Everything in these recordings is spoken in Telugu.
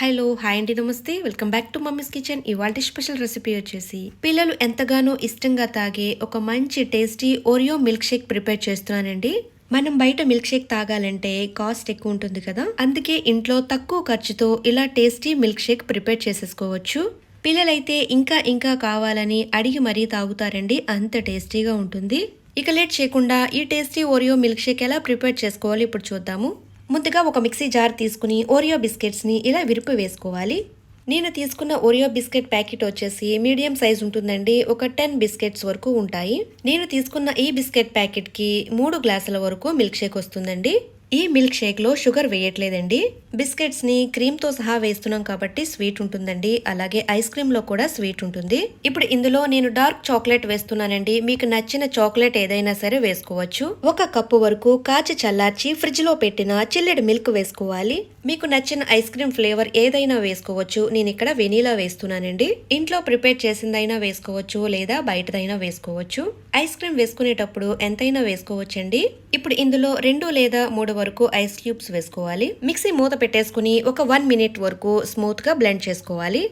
హలో హాయ్ అండి నమస్తే. Welcome back to mummy's kitchen. ఇవాళ స్పెషల్ రెసిపీ వచ్చేసి పిల్లలు ఎంతగానో ఇష్టంగా తాగే ఒక మంచి tasty Oreo milk shake prepare చేస్తున్నానండి. మనం బయట మిల్క్ షేక్ తాగాలంటే కాస్ట్ ఎక్కువ ఉంటుంది కదా. అందుకే ఇంట్లో తక్కువ ఖర్చుతో ఇలా టేస్టీ మిల్క్ షేక్ ప్రిపేర్ చేసేసుకోవచ్చు. పిల్లలైతే ఇంకా ఇంకా కావాలని అడిగి మరీ తాగుతారండి. అంత టేస్టీగా ఉంటుంది. ఇక లేట్ చేయకుండా ఈ టేస్టీ ఓరియో మిల్క్ షేక్ ఎలా ప్రిపేర్ చేసుకోవాలి ఇప్పుడు చూద్దాము. ముందుగా ఒక మిక్సీ జార్ తీసుకుని ఓరియో బిస్కెట్స్ని ఇలా విరుపు వేసుకోవాలి. నేను తీసుకున్న ఓరియో బిస్కెట్ ప్యాకెట్ వచ్చేసి మీడియం సైజ్ ఉంటుందండి. ఒక టెన్ బిస్కెట్స్ వరకు ఉంటాయి. నేను తీసుకున్న ఈ బిస్కెట్ ప్యాకెట్కి మూడు గ్లాసుల వరకు మిల్క్ షేక్ వస్తుందండి. ఈ మిల్క్ షేక్లో షుగర్ వేయట్లేదండి. బిస్కెట్స్ని క్రీమ్తో సహా వేస్తున్నాం కాబట్టి స్వీట్ ఉంటుందండి. అలాగే ఐస్ క్రీమ్లో కూడా స్వీట్ ఉంటుంది. ఇప్పుడు ఇందులో నేను డార్క్ చాక్లెట్ వేస్తున్నానండి. మీకు నచ్చిన చాక్లెట్ ఏదైనా సరే వేసుకోవచ్చు. ఒక కప్పు వరకు కాచి చల్లార్చి ఫ్రిడ్జ్లో పెట్టిన చిల్లెడ్ మిల్క్ వేసుకోవాలి. మీకు నచ్చిన ఐస్ క్రీమ్ ఫ్లేవర్ ఏదైనా వేసుకోవచ్చు. నేను ఇక్కడ వెనీలా వేస్తున్నానండి. ఇంట్లో ప్రిపేర్ చేసిందైనా వేసుకోవచ్చు లేదా బయటదైనా వేసుకోవచ్చు. ఐస్ క్రీమ్ వేసుకునేటప్పుడు ఎంతైనా వేసుకోవచ్చండి. ఇప్పుడు ఇందులో రెండు లేదా మూడు వరకు ఐస్ క్యూబ్స్ వేసుకోవాలి. మిక్సీ మూత పెట్టేసుకుని ఒక వన్ మినిట్ వరకు స్మూత్గా బ్లెండ్ చేసుకోవాలి.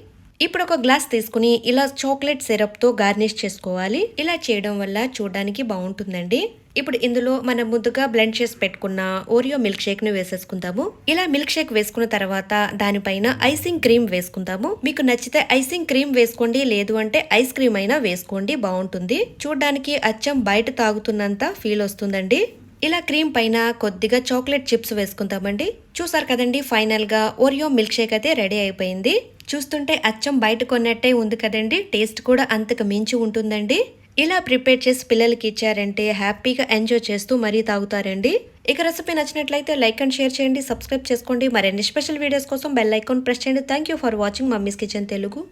ఇప్పుడు ఒక గ్లాస్ తీసుకుని ఇలా చాక్లెట్ సిరప్తో గార్నిష్ చేసుకోవాలి. ఇలా చేయడం వల్ల చూడడానికి బాగుంటుందండి. ఇప్పుడు ఇందులో మనం ముందుగా బ్లెండ్ చేసి పెట్టుకున్న ఓరియో మిల్క్ షేక్ను వేసేసుకుందాము. ఇలా మిల్క్ షేక్ వేసుకున్న తర్వాత దానిపైన ఐసింగ్ క్రీమ్ వేసుకుందాము. మీకు నచ్చితే ఐసింగ్ క్రీమ్ వేసుకోండి లేదు అంటే ఐస్ క్రీమ్ అయినా వేసుకోండి బాగుంటుంది. చూడడానికి అచ్చం బయట తాగుతున్నంత ఫీల్ వస్తుందండి. ఇలా క్రీమ్ పైన కొద్దిగా చాక్లెట్ చిప్స్ వేసుకుందామండి. చూసారు కదండి ఫైనల్గా ఓరియో మిల్క్ షేక్ అయితే రెడీ అయిపోయింది. చూస్తుంటే అచ్చం బయట కొన్నట్టే ఉంది కదండి టేస్ట్ కూడా అంతకు మించి ఉంటుందండి. ఇలా ప్రిపేర్ చేసి పిల్లలకి ఇచ్చారంటే హ్యాపీగా ఎంజాయ్ చేస్తూ మరీ తాగుతారండి. ఇక రెసిపీ నచ్చినట్లయితే లైక్ అండ్ షేర్ చేయండి సబ్స్క్రైబ్ చేసుకోండి. మరిన్ని స్పెషల్ వీడియోస్ కోసం బెల్ ఐకాన్ ప్రెస్ చేయండి. Thank you for watching mummy's kitchen Telugu.